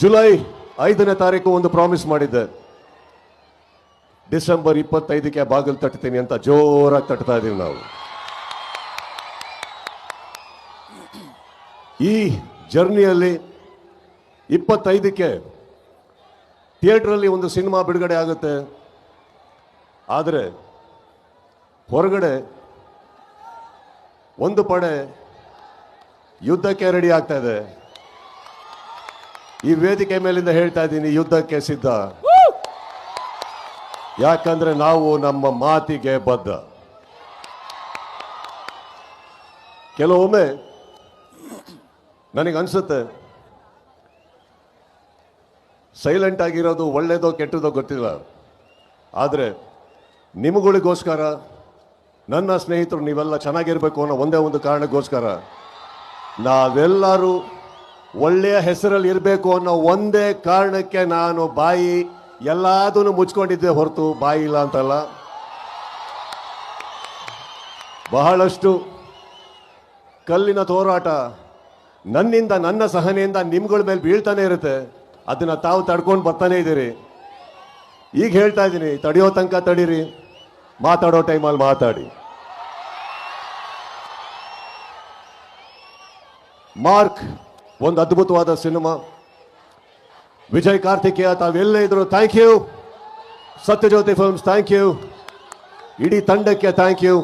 July ಐದನೇ ತಾರೀಕು ಒಂದು ಪ್ರಾಮಿಸ್ ಮಾಡಿದ್ದೆ. ಡಿಸೆಂಬರ್ ಇಪ್ಪತ್ತೈದಕ್ಕೆ ಬಾಗಿಲು ತಟ್ತೀನಿ ಅಂತ ಜೋರಾಗಿ ತಟ್ತಾ ಇದ್ದೀವಿ ನಾವು. ಈ ಜರ್ನಿಯಲ್ಲಿ ಇಪ್ಪತ್ತೈದಕ್ಕೆ ಥಿಯೇಟ್ರಲ್ಲಿ ಒಂದು ಸಿನಿಮಾ ಬಿಡುಗಡೆ ಆಗುತ್ತೆ. ಆದರೆ ಹೊರಗಡೆ ಒಂದು ಪಡೆ ಯುದ್ಧಕ್ಕೆ ರೆಡಿ ಆಗ್ತಾ ಇದೆ. ಈ ವೇದಿಕೆ ಮೇಲಿಂದ ಹೇಳ್ತಾ ಇದ್ದೀನಿ, ಯುದ್ಧಕ್ಕೆ ಸಿದ್ಧ. ಯಾಕಂದ್ರೆ ನಾವು ನಮ್ಮ ಮಾತಿಗೆ ಬದ್ಧ. ಕೆಲವೊಮ್ಮೆ ನನಗನ್ಸುತ್ತೆ ಸೈಲೆಂಟ್ ಆಗಿರೋದು ಒಳ್ಳೇದೋ ಕೆಟ್ಟದೋ ಗೊತ್ತಿಲ್ಲ. ಆದರೆ ನಿಮಗಳಿಗೋಸ್ಕರ, ನನ್ನ ಸ್ನೇಹಿತರು ನೀವೆಲ್ಲ ಚೆನ್ನಾಗಿರಬೇಕು ಅನ್ನೋ ಒಂದೇ ಒಂದು ಕಾರಣಕ್ಕೋಸ್ಕರ ನಾವೆಲ್ಲರೂ ಒಳ್ಳೆಯ ಹೆಸರಲ್ಲಿ ಇರಬೇಕು ಅನ್ನೋ ಒಂದೇ ಕಾರಣಕ್ಕೆ ನಾನು ಬಾಯಿ ಎಲ್ಲದನ್ನು ಮುಚ್ಕೊಂಡಿದ್ದೆ ಹೊರತು ಬಾಯಿ ಇಲ್ಲ ಅಂತಲ್ಲ. ಬಹಳಷ್ಟು ಕಲ್ಲಿನ ತೋರಾಟ ನನ್ನಿಂದ, ನನ್ನ ಸಹನೆಯಿಂದ ನಿಮ್ಗಳ ಮೇಲೆ ಬೀಳ್ತಾನೆ ಇರುತ್ತೆ. ಅದನ್ನ ತಾವು ತಡ್ಕೊಂಡು ಬರ್ತಾನೆ ಇದ್ದೀರಿ. ಈಗ ಹೇಳ್ತಾ ಇದ್ದೀನಿ, ತಡೆಯೋ ತನಕ ತಡೀರಿ, ಮಾತಾಡೋ ಟೈಮಲ್ಲಿ ಮಾತಾಡಿ. ಮಾರ್ಕ್ ಒಂದು ಅದ್ಭುತವಾದ ಸಿನಿಮಾ. ವಿಜಯ್ ಕಾರ್ತಿಕೇಯ, ತಾವೆಲ್ಲೇ ಇದ್ರು thank you Sathyajyothi films thank you ಇಡೀ ತಂಡಕ್ಕೆ ಥ್ಯಾಂಕ್ ಯು